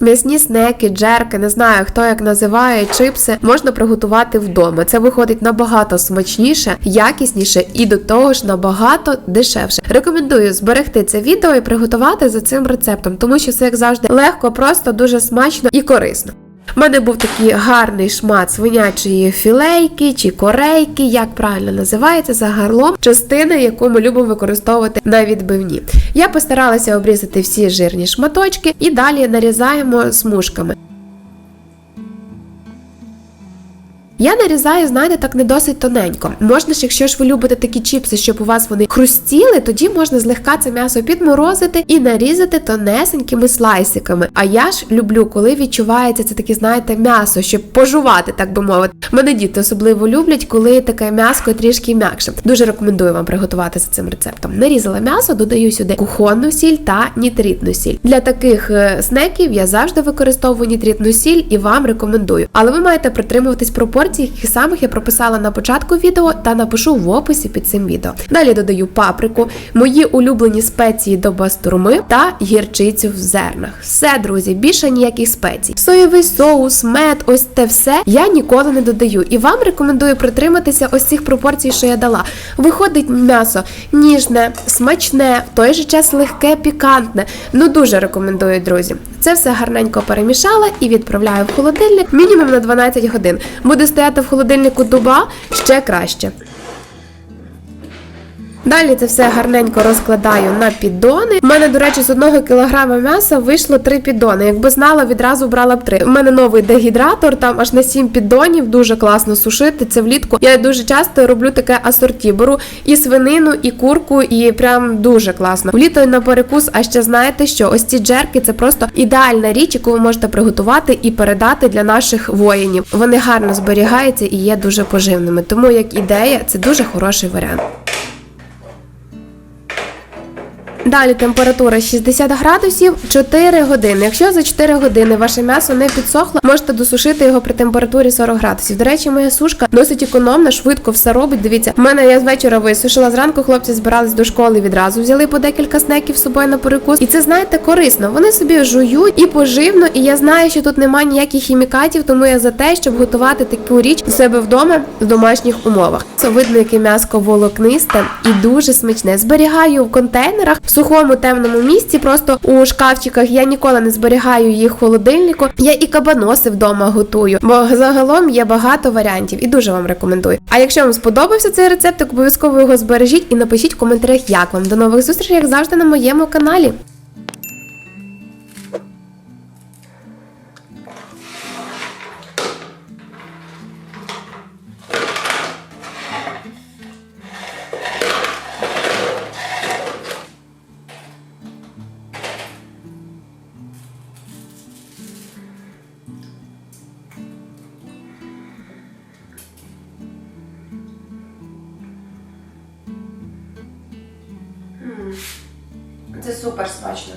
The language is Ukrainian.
М'ясні снеки, джерки, не знаю хто як називає, чипси можна приготувати вдома. Це виходить набагато смачніше, якісніше і до того ж набагато дешевше. Рекомендую зберегти це відео і приготувати за цим рецептом, тому що це як завжди легко, просто дуже смачно і корисно. У мене був такий гарний шмат свинячої філейки чи корейки, як правильно називається загалом, частина, яку ми любимо використовувати на відбивні. Я постаралася обрізати всі жирні шматочки і далі нарізаємо смужками. Я нарізаю, знаєте, так не досить тоненько. Можна ж, якщо ж ви любите такі чіпси, щоб у вас вони хрустіли, тоді можна злегка це м'ясо підморозити і нарізати тонесенькими слайсиками. А я ж люблю, коли відчувається це таке, знаєте, м'ясо, щоб пожувати, так би мовити. Мене діти особливо люблять, коли таке м'яско трішки м'якше. Дуже рекомендую вам приготувати за цим рецептом. Нарізала м'ясо, додаю сюди кухонну сіль та нітритну сіль. Для таких е, снеків я завжди використовую нітритну сіль і вам рекомендую. Але ви маєте притримуватись пропорцій, яких самих я прописала на початку відео та напишу в описі під цим відео. Далі додаю паприку, мої улюблені спеції до бастурми та гірчицю в зернах. Все, друзі, більше ніяких спецій. Соєвий соус, мед, ось те все я ніколи не додаю. І вам рекомендую притриматися ось цих пропорцій, що я дала. Виходить м'ясо ніжне, смачне, в той же час легке, пікантне. Ну дуже рекомендую, друзі. Це все гарненько перемішала і відправляю в холодильник мінімум на 12 годин. Буде стояти в холодильнику дуба ще краще. Далі це все гарненько розкладаю на піддони. У мене, до речі, з одного кілограма м'яса вийшло три піддони. Якби знала, відразу брала б три. У мене новий дегідратор, там аж на сім піддонів, дуже класно сушити. Це влітку. Я дуже часто роблю таке асорті. Беру і свинину, і курку, і прям дуже класно. Вліто на перекус, а ще знаєте, що ось ці джерки це просто ідеальна річ, яку ви можете приготувати і передати для наших воїнів. Вони гарно зберігаються і є дуже поживними. Тому як ідея, це дуже хороший варіант. Далі температура 60 градусів 4 години. Якщо за 4 години ваше м'ясо не підсохло, можете досушити його при температурі 40 градусів. До речі, моя сушка досить економна, швидко все робить. Дивіться, в мене я з вечора висушила зранку. Хлопці збирались до школи відразу. Взяли по декілька снеків з собою на перекус. І це знаєте корисно. Вони собі жують і поживно. І я знаю, що тут немає ніяких хімікатів, тому я за те, щоб готувати таку річ у себе вдома в домашніх умовах. Це видно, яке м'яско волокнисте і дуже смачне. Зберігаю в контейнерах сухому темному місці, просто у шкафчиках. Я ніколи не зберігаю їх в холодильнику. Я і кабаноси вдома готую, бо загалом є багато варіантів і дуже вам рекомендую. А якщо вам сподобався цей рецепт, то обов'язково його збережіть і напишіть в коментарях, як вам. До нових зустрічей, як завжди, на моєму каналі. Це супер смачно.